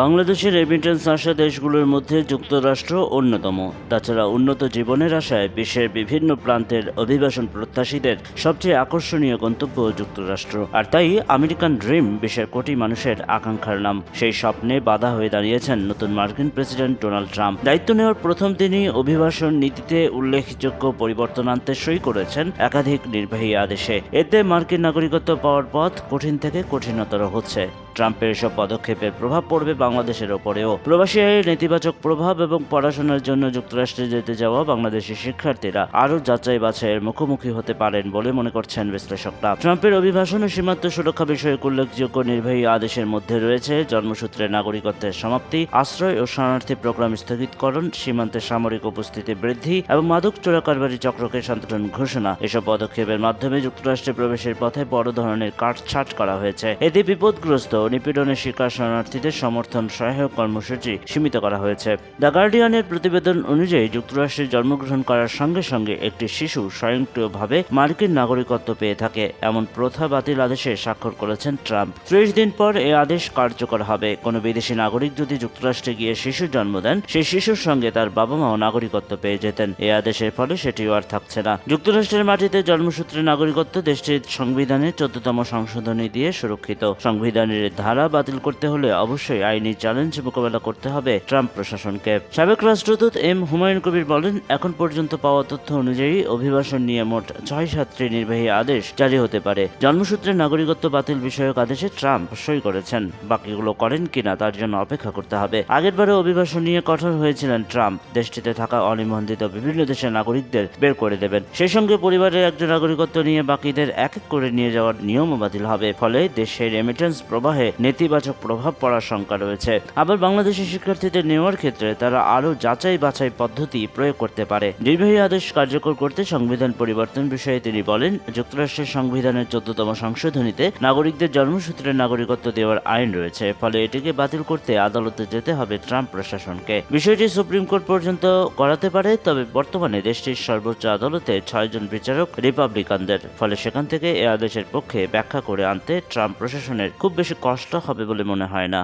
বাংলাদেশের রেমিটেন্স আসা দেশগুলোর মধ্যে যুক্তরাষ্ট্র অন্যতম। তাছাড়া উন্নত জীবনের আশায় বিশ্বের বিভিন্ন প্রান্তের অভিবাসন প্রত্যাশীদের সবচেয়ে আকর্ষণীয় গন্তব্য যুক্তরাষ্ট্র। আর তাই আমেরিকান ড্রিম বিশ্বের কোটি মানুষের আকাঙ্ক্ষার নাম। সেই স্বপ্নে বাধা হয়ে দাঁড়িয়েছেন নতুন মার্কিন প্রেসিডেন্ট ডোনাল্ড ট্রাম্প। দায়িত্ব নেওয়ার প্রথম দিনই অভিবাসন নীতিতে উল্লেখযোগ্য পরিবর্তন আনতে সই করেছেন একাধিক নির্বাহী আদেশে। এতে মার্কিন নাগরিকত্ব পাওয়ার পথ কঠিন থেকে কঠিনতর হচ্ছে। ট্রাম্পের এসব পদক্ষেপের প্রভাব পড়বে বাংলাদেশের ওপরেও। প্রবাসী আয়ের নেতিবাচক প্রভাব এবং পড়াশোনার জন্য যুক্তরাষ্ট্রে যেতে যাওয়া বাংলাদেশি শিক্ষার্থীরা আরও যাচাই বাছাইয়ের মুখোমুখি হতে পারেন বলে মনে করছেন বিশ্লেষকরা। ট্রাম্পের অভিভাষণ ও সীমান্ত সুরক্ষা বিষয়ক উল্লেখযোগ্য নির্বাহী আদেশের মধ্যে রয়েছে, জন্মসূত্রে নাগরিকত্বের সমাপ্তি, আশ্রয় ও শরণার্থী প্রোগ্রাম স্থগিতকরণ সীমান্তে সামরিক উপস্থিতি বৃদ্ধি এবং মাদক চোরাকারবারি চক্রকে সন্তুলন ঘোষণা। এসব পদক্ষেপের মাধ্যমে যুক্তরাষ্ট্রে প্রবেশের পথে বড় ধরনের কাটছাট করা হয়েছে। এতে বিপদগ্রস্ত নিপীড়নের শিকার শরণার্থীদের সমর্থন সহায়ক কর্মসূচি সীমিত করা হয়েছে। দ্য গার্ডিয়ানের প্রতিবেদন অনুযায়ী যুক্তরাষ্ট্রে জন্মগ্রহণ করার সঙ্গে সঙ্গে একটি শিশু স্বয়ংক্রিয়ভাবে মার্কিন নাগরিকত্ব পেয়ে থাকে, এমন প্রথা বাতিল আদেশে স্বাক্ষর করেছেন ট্রাম্প। ত্রিশ দিন পর এ আদেশ কার্যকর হবে। কোনো বিদেশি নাগরিক যদি যুক্তরাষ্ট্রে গিয়ে শিশু জন্ম দেন, সেই শিশুর সঙ্গে তার বাবা মাও নাগরিকত্ব পেয়ে যেতেন। এ আদেশের ফলে সেটিও আর থাকছে না। যুক্তরাষ্ট্রের মাটিতে জন্মসূত্রে নাগরিকত্ব দেশটির সংবিধানের চোদ্দতম সংশোধনী দিয়ে সুরক্ষিত। সংবিধানের ধারা বাতিল করতে হলে অবশ্যই আইনি চ্যালেঞ্জ মোকাবেলা করতে হবে ট্রাম্প প্রশাসনকে। সাবেক রাষ্ট্রদূত এম হুমায়ুন কবির বলেন, এখন পর্যন্ত পাওয়া তথ্য অনুযায়ী অভিবাসন নিয়ে মোট ছয় সাতটি নির্বাহী আদেশ জারি হতে পারে। জন্মসূত্রে নাগরিকত্ব বাতিল বিষয়ক আদেশে ট্রাম্প সই করেছেন। বাকিগুলো করেন কিনা তার জন্য অপেক্ষা করতে হবে। আগেরবারে অভিবাসন নিয়ে কঠোর হয়েছিলেন ট্রাম্প। দেশটিতে থাকা অনিবন্ধিত বিভিন্ন দেশের নাগরিকদের বের করে দেবেন। সেই সঙ্গে পরিবারের একজন নাগরিকত্ব নিয়ে বাকিদের এক এক করে নিয়ে যাওয়ার নিয়মও বাতিল হবে। ফলে দেশের রেমিটেন্স প্রবাহে নেতিবাচক প্রভাব পড়ার শঙ্কা রয়েছে। আবার বাংলাদেশি শিক্ষার্থীদের নেওয়ার ক্ষেত্রে তারা আরও যাচাই বাছাই পদ্ধতি প্রয়োগ করতে পারে। নির্বাহী আদেশ কার্যকর করতে সংবিধান পরিবর্তন বিষয়ে তিনি বলেন, যুক্তরাষ্ট্রের সংবিধানের চোদ্দতম সংশোধনীতে নাগরিকদের জন্মসূত্রে নাগরিকত্ব দেওয়ার আইন রয়েছে, ফলে এটিকে বাতিল করতে আদালতে যেতে হবে ট্রাম্প প্রশাসনকে। বিষয়টি সুপ্রিম কোর্ট পর্যন্ত করাতে পারে, তবে বর্তমানে দেশটির সর্বোচ্চ আদালতে ছয়জন বিচারক রিপাবলিকানদের, ফলে সেখান থেকে এ আদেশের পক্ষে ব্যাখ্যা করে আনতে ট্রাম্প প্রশাসনের খুব বেশি কষ্ট হবে বলে মনে হয় না।